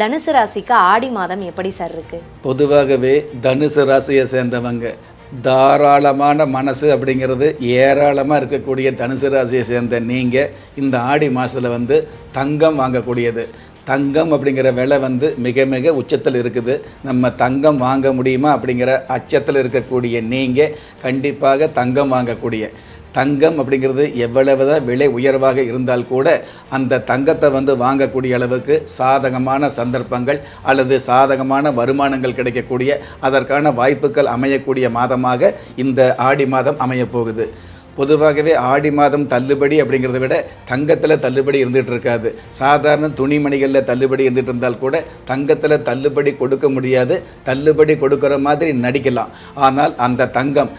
தனுசு ராசிக்கு ஆடி மாதம் எப்படி சார் இருக்கு? பொதுவாகவே தனுசு ராசியை சேர்ந்தவங்க தாராளமான மனசு அப்படிங்கிறது ஏராளமாக இருக்கக்கூடிய தனுசு ராசியை சேர்ந்த நீங்கள் இந்த ஆடி மாதத்தில் வந்து தங்கம் வாங்கக்கூடியது. தங்கம் அப்படிங்கிற விலை வந்து மிக மிக உச்சத்தில் இருக்குது. நம்ம தங்கம் வாங்க முடியுமா அப்படிங்கிற அச்சத்தில் இருக்கக்கூடிய நீங்கள் கண்டிப்பாக தங்கம் வாங்கக்கூடிய. தங்கம் அப்படிங்கிறது எவ்வளவு தான் விலை உயர்வாக இருந்தால் கூட அந்த தங்கத்தை வந்து வாங்கக்கூடிய அளவுக்கு சாதகமான சந்தர்ப்பங்கள் அல்லது சாதகமான வருமானங்கள் கிடைக்கக்கூடிய அதற்கான வாய்ப்புகள் அமையக்கூடிய மாதமாக இந்த ஆடி மாதம் அமையப் போகுது. பொதுவாகவே ஆடி மாதம் தள்ளுபடி அப்படிங்கிறத விட தங்கத்தில் தள்ளுபடி இருந்துகிட்டு இருக்காது. சாதாரண துணிமணிகளில் தள்ளுபடி இருந்துகிட்டு இருந்தால் கூட தங்கத்தில் தள்ளுபடி கொடுக்க முடியாது. தள்ளுபடி கொடுக்குற மாதிரி நடிக்கலாம். ஆனால் அந்த தங்கம்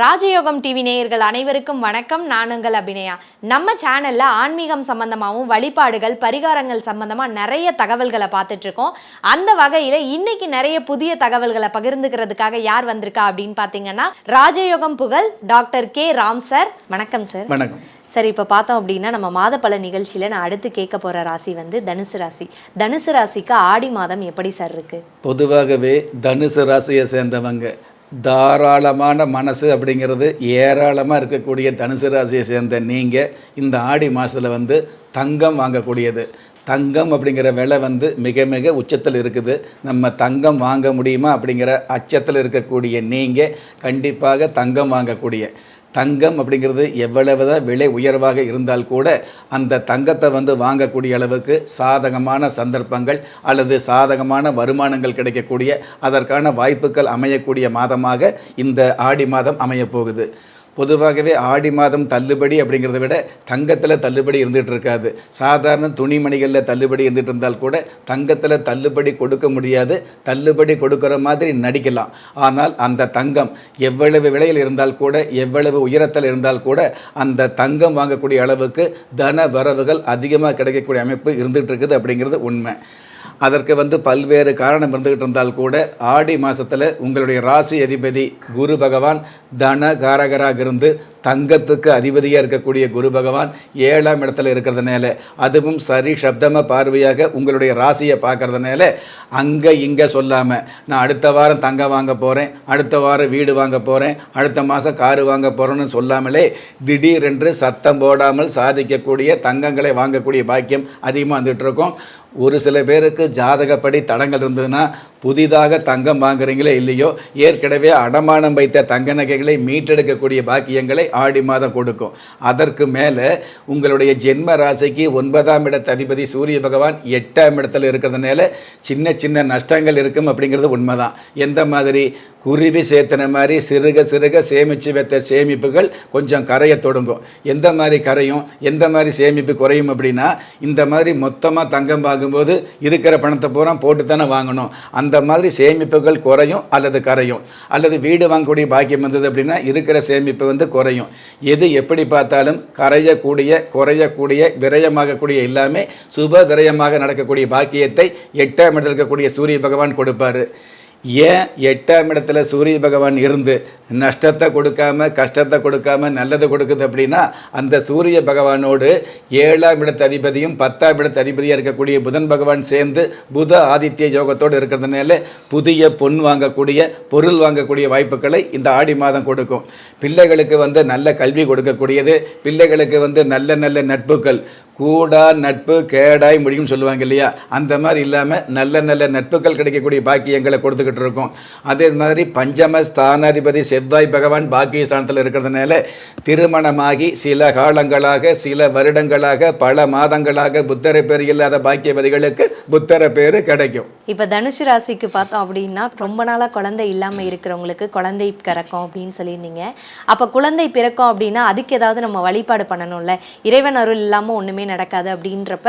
ராஜயோகம் டிவி நேயர்கள் அனைவருக்கும் வணக்கம். நான் உங்கள் அபிநயா. நம்ம சேனல்ல ஆன்மீகம் சம்பந்தமாகவும் வழிபாடுகள் பரிகாரங்கள் சம்பந்தமா நிறைய தகவல்களை பார்த்துட்டு இருக்கோம் அந்த வகையில இன்னைக்கு நிறைய புதிய தகவல்களை பகிர்ந்துக்கிறதுக்காக யார் வந்திருக்கா அப்படின்னு பார்த்தீங்கன்னா ராஜயோகம் புகழ் டாக்டர் கே. ராம் சார். வணக்கம் சார். வணக்கம். சரி இப்போ பார்த்தோம் அப்படின்னா நம்ம மாதப்பல நிகழ்ச்சியில் நான் அடுத்து கேட்க போகிற ராசி வந்து தனுசு ராசி. தனுசு ராசிக்கு ஆடி மாதம் எப்படி சார் இருக்கு? பொதுவாகவே தனுசு ராசியை சேர்ந்தவங்க தாராளமான மனசு அப்படிங்கிறது ஏராளமாக இருக்கக்கூடிய தனுசு ராசியை சேர்ந்த நீங்கள் இந்த ஆடி மாதத்தில் வந்து தங்கம் வாங்கக்கூடியது. தங்கம் அப்படிங்கிற விலை வந்து மிக மிக உச்சத்தில் இருக்குது. நம்ம தங்கம் வாங்க முடியுமா அப்படிங்கிற அச்சத்தில் இருக்கக்கூடிய நீங்கள் கண்டிப்பாக தங்கம் வாங்கக்கூடிய. தங்கம் அப்படிங்கிறது எவ்வளவு தான் விலை உயர்வாக இருந்தால் கூட அந்த தங்கத்தை வந்து வாங்கக்கூடிய அளவுக்கு சாதகமான சந்தர்ப்பங்கள் அல்லது சாதகமான வருமானங்கள் கிடைக்கக்கூடிய அதற்கான வாய்ப்புகள் அமையக்கூடிய மாதமாக இந்த ஆடி மாதம் அமையப்போகுது. பொதுவாகவே ஆடி மாதம் தள்ளுபடி அப்படிங்கிறத விட தங்கத்தில் தள்ளுபடி இருந்துகிட்டு இருக்காது. சாதாரண துணிமணிகளில் தள்ளுபடி இருந்துகிட்டு இருந்தால் கூட தங்கத்தில் தள்ளுபடி கொடுக்க முடியாது. தள்ளுபடி கொடுக்குற மாதிரி நடிக்கலாம். ஆனால் அந்த தங்கம் எவ்வளவு விலையில் இருந்தால் கூட எவ்வளவு உயரத்தில் இருந்தால் கூட அந்த தங்கம் வாங்கக்கூடிய அளவுக்கு தன வரவுகள் அதிகமாக கிடைக்கக்கூடிய அமைப்பு இருந்துகிட்டு இருக்குது அப்படிங்கிறது உண்மை. அதற்கு வந்து பல்வேறு காரணம் இருந்துகிட்டு இருந்தால் கூட ஆடி மாதத்தில் உங்களுடைய ராசி அதிபதி குரு பகவான் தன காரகராக இருந்து தங்கத்துக்கு அதிபதியாக இருக்கக்கூடிய குரு பகவான் ஏழாம் இடத்துல இருக்கிறதுனால அதுவும் சரி சப்தம பார்வையாக உங்களுடைய ராசியை பார்க்கறதுனால அங்கே இங்கே சொல்லாமல் நான் அடுத்த வாரம் தங்கம் வாங்க போகிறேன் அடுத்த வாரம் வீடு வாங்க போகிறேன் அடுத்த மாதம் காரு வாங்க போகிறேன்னு சொல்லாமலே திடீரென்று சத்தம் போடாமல் சாதிக்கக்கூடிய தங்கங்களை வாங்கக்கூடிய பாக்கியம் அதிகமாக வந்துட்டுருக்கோம். ஒரு சில பேருக்கு ஜாதகப்படி தடங்கள் இருந்ததுன்னா புதிதாக தங்கம் வாங்குறீங்களே இல்லையோ ஏற்கனவே அடமானம் வைத்த தங்க நகைகளை மீட்டெடுக்கக்கூடிய பாக்கியங்களை ஆடி மாதம் கொடுக்கும். அதற்கு மேலே உங்களுடைய ஜென்ம ராசிக்கு ஒன்பதாம் இடத்த அதிபதி சூரிய பகவான் எட்டாம் இடத்துல இருக்கிறதுனால சின்ன சின்ன நஷ்டங்கள் இருக்கும் அப்படிங்கிறது உண்மைதான். எந்த மாதிரி? குருவி சேர்த்தன மாதிரி சிறுக சிறுக சேமித்து வைத்த சேமிப்புகள் கொஞ்சம் கரையை தொடங்கும். எந்த மாதிரி கரையும் எந்த மாதிரி சேமிப்பு குறையும் அப்படின்னா இந்த மாதிரி மொத்தமாக தங்கம் வாங்கும்போது இருக்கிற பணத்தை பூரா போட்டு தானே வாங்கணும். அந்த மாதிரி சேமிப்புகள் குறையும் அல்லது கரையும். அல்லது வீடு வாங்கக்கூடிய பாக்கியம் வந்தது அப்படின்னா இருக்கிற சேமிப்பு வந்து குறையும். எது எப்படி பார்த்தாலும் கரையக்கூடிய குறையக்கூடிய விரயமாகக்கூடிய எல்லாமே சுப விரயமாக நடக்கக்கூடிய பாக்கியத்தை எட்டாம் இடத்தில் இருக்கக்கூடிய சூரிய பகவான் கொடுப்பாரு. ஏன் எட்டாம் இடத்துல சூரிய பகவான் இருந்து நஷ்டத்தை கொடுக்காம கஷ்டத்தை கொடுக்காம நல்லதை கொடுக்குது அப்படின்னா அந்த சூரிய பகவானோடு ஏழாம் இடத்து அதிபதியும் பத்தாம் இடத்து அதிபதியாக இருக்கக்கூடிய புதன் பகவான் சேர்ந்து புத ஆதித்ய யோகத்தோடு இருக்கிறதுனால புதிய பொன் வாங்கக்கூடிய பொருள் வாங்கக்கூடிய வாய்ப்புகளை இந்த ஆடி மாதம் கொடுக்கும். பிள்ளைகளுக்கு வந்து நல்ல கல்வி கொடுக்கக்கூடியது பிள்ளைகளுக்கு வந்து நல்ல நல்ல நட்புகள் கூடா நட்பு கேடாய் முடியும்னு சொல்லுவாங்க இல்லையா? அந்த மாதிரி இல்லாமல் நல்ல நல்ல நட்புகள் கிடைக்கக்கூடிய பாக்கியங்களை கொடுத்துக்கிட்டு இருக்கோம். அதே மாதிரி பஞ்சம ஸ்தானாதிபதி செவ்வாய் பகவான் பாக்கிய ஸ்தானத்தில் இருக்கிறதுனால திருமணமாகி சில காலங்களாக சில வருடங்களாக பல மாதங்களாக புத்தரை பேர் இல்லாத பாக்கியவதிகளுக்கு புத்தர பேர் கிடைக்கும். இப்போ தனுசு ராசிக்கு பார்த்தோம் அப்படின்னா ரொம்ப நாளாக குழந்தை இல்லாமல் இருக்கிறவங்களுக்கு குழந்தை பிறக்கும் அப்படின்னு சொல்லியிருந்தீங்க. அப்போ குழந்தை பிறக்கும் அப்படின்னா அதுக்கு ஏதாவது நம்ம வழிபாடு பண்ணணும்ல? இறைவன் அருள் இல்லாமல் ஒன்றுமே நடக்காது அப்படின்றப்ப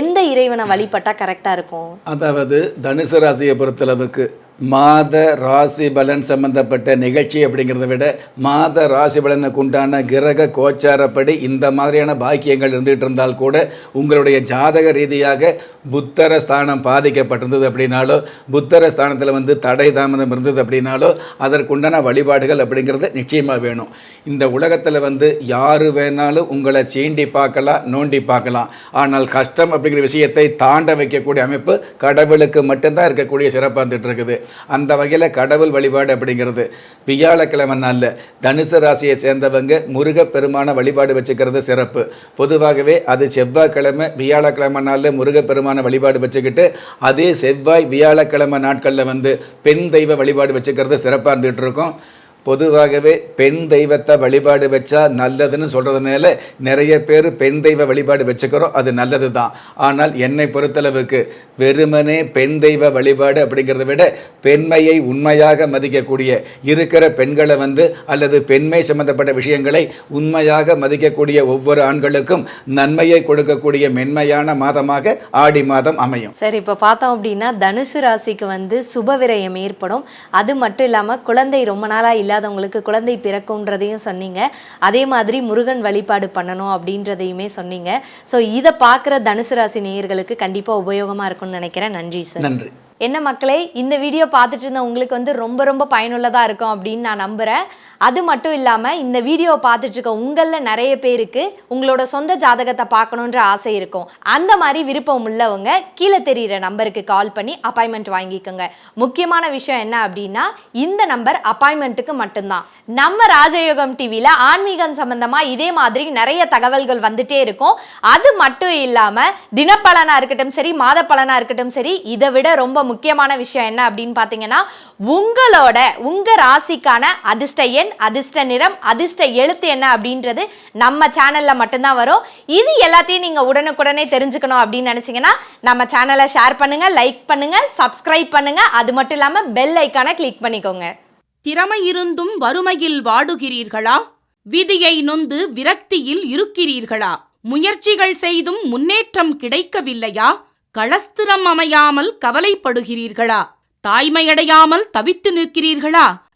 எந்த இறைவனை வழிபட்டால் கரெக்டாக இருக்கும்? அதாவது தனுசு ராசியை பொறுத்தளவுக்கு மாத ராசி பலன் சம்பந்தப்பட்ட நிகழ்ச்சி அப்படிங்கிறத விட மாத ராசி பலனுக்கு உண்டான கிரக கோச்சாரப்படி இந்த மாதிரியான பாக்கியங்கள் இருந்துகிட்டு இருந்தால் கூட உங்களுடைய ஜாதக ரீதியாக புத்தர ஸ்தானம் பாதிக்கப்பட்டிருந்தது அப்படின்னாலோ புத்தர ஸ்தானத்தில் வந்து தடை தாமதம் இருந்தது அப்படின்னாலோ அதற்குண்டான வழிபாடுகள் அப்படிங்கிறது நிச்சயமாக வேணும். இந்த உலகத்தில் வந்து யார் வேணாலும் உங்களை சீண்டி பார்க்கலாம் நோண்டி பார்க்கலாம். ஆனால் கஷ்டம் அப்படிங்கிற விஷயத்தை தாண்ட வைக்கக்கூடிய அமைப்பு கடவுளுக்கு மட்டும்தான் இருக்கக்கூடிய சிறப்பாக இருந்துகிட்டு இருக்குது. அந்த வகையில் கடவுள் வழிபாடு அப்படிங்கிறது. வியாழக்கிழமை நாளில் தனுசு ராசியை சேர்ந்தவங்க முருகப்பெருமான வழிபாடு வச்சுக்கிறது சிறப்பு. பொதுவாகவே அது செவ்வாய்க்கிழமை வியாழக்கிழமை நாளில் முருகப்பெருமான வழிபாடு வச்சுக்கிட்டு அதே செவ்வாய் வியாழக்கிழமை நாட்களில் வந்து பெண் தெய்வ வழிபாடு வச்சுக்கிறது சிறப்பாக இருந்துகிட்டு இருக்கும். பொதுவாகவே பெண் தெய்வத்தை வழிபாடு வச்சா நல்லதுன்னு சொல்கிறதுனால நிறைய பேர் பெண் தெய்வ வழிபாடு வச்சுக்கிறோம் அது நல்லது தான் ஆனால் என்னை பொறுத்தளவுக்கு வெறுமனே பெண் தெய்வ வழிபாடு அப்படிங்கிறத விட பெண்மையை உண்மையாக மதிக்கக்கூடிய இருக்கிற பெண்களை வந்து அல்லது பெண்மை சம்பந்தப்பட்ட விஷயங்களை உண்மையாக மதிக்கக்கூடிய ஒவ்வொரு ஆண்களுக்கும் நன்மையை கொடுக்கக்கூடிய மென்மையான மாதமாக ஆடி மாதம் அமையும். சரி இப்போ பார்த்தோம் அப்படின்னா தனுசு ராசிக்கு வந்து சுபவிரயம் ஏற்படும். அது மட்டும் இல்லாமல் குழந்தை ரொம்ப நாளாக இல்லை இல்லாதவங்களுக்கு குழந்தை பிறக்கும்ன்றதையும் சொன்னீங்க. அதே மாதிரி முருகன் வழிபாடு பண்ணணும் அப்படின்றதையுமே சொன்னீங்க. ஸோ இதை பார்க்குற தனுசு ராசி நேயர்களுக்கு கண்டிப்பாக உபயோகமாக இருக்கும்னு நினைக்கிறேன். நன்றி சார் நன்றி. என்ன மக்களே இந்த வீடியோ பார்த்துட்டு இருந்த உங்களுக்கு வந்து ரொம்ப ரொம்ப பயனுள்ளதாக இருக்கும் அப்படின்னு நான் நம்புகிறேன் அது மட்டும் இல்லாமல் இந்த வீடியோவை பார்த்துட்டு இருக்க உங்களில் நிறைய பேருக்கு உங்களோட சொந்த ஜாதகத்தை பார்க்கணுன்ற ஆசை இருக்கும். அந்த மாதிரி விருப்பம் உள்ளவங்க கீழே தெரிகிற நம்பருக்கு கால் பண்ணி அப்பாயின்மெண்ட் வாங்கிக்கோங்க. முக்கியமான விஷயம் என்ன அப்படின்னா இந்த நம்பர் அப்பாயின்மெண்ட்டுக்கு மட்டும்தான். நம்ம ராஜயோகம் டிவியில் ஆன்மீகம் சம்பந்தமாக இதே மாதிரி நிறைய தகவல்கள் வந்துட்டே இருக்கும். அது மட்டும் இல்லாமல் தினப்பலனாக இருக்கட்டும் சரி மாத பலனாக இருக்கட்டும் சரி இதை விட ரொம்ப முக்கியமான விஷயம் என்ன அப்படின்னு பார்த்தீங்கன்னா உங்களோட உங்கள் ராசிக்கான அதிர்ஷ்ட எண் அதிர்ஷ்ட நிறம் அதிர்ஷ்ட எழுத்து என்ன அப்படின்றது நம்ம சேனலில் மட்டும்தான் வரும். இது எல்லாத்தையும் நீங்கள் உடனுக்குடனே தெரிஞ்சுக்கணும் அப்படின்னு நினச்சிங்கன்னா நம்ம சேனலை ஷேர் பண்ணுங்கள் லைக் பண்ணுங்கள் சப்ஸ்கிரைப் பண்ணுங்கள் அது மட்டும் இல்லாமல் பெல் ஐக்கானை கிளிக் பண்ணிக்கோங்க. திறமை இருந்தும் வறுமையில் வாடுகிறீர்களா? விதியை நொந்து விரக்தியில் இருக்கிறீர்களா? முயற்சிகள் செய்தும் முன்னேற்றம் கிடைக்கவில்லையா? களஸ்திரம் அமையாமல் கவலைப்படுகிறீர்களா? தாய்மையடையாமல் தவித்து நிற்கிறீர்களா?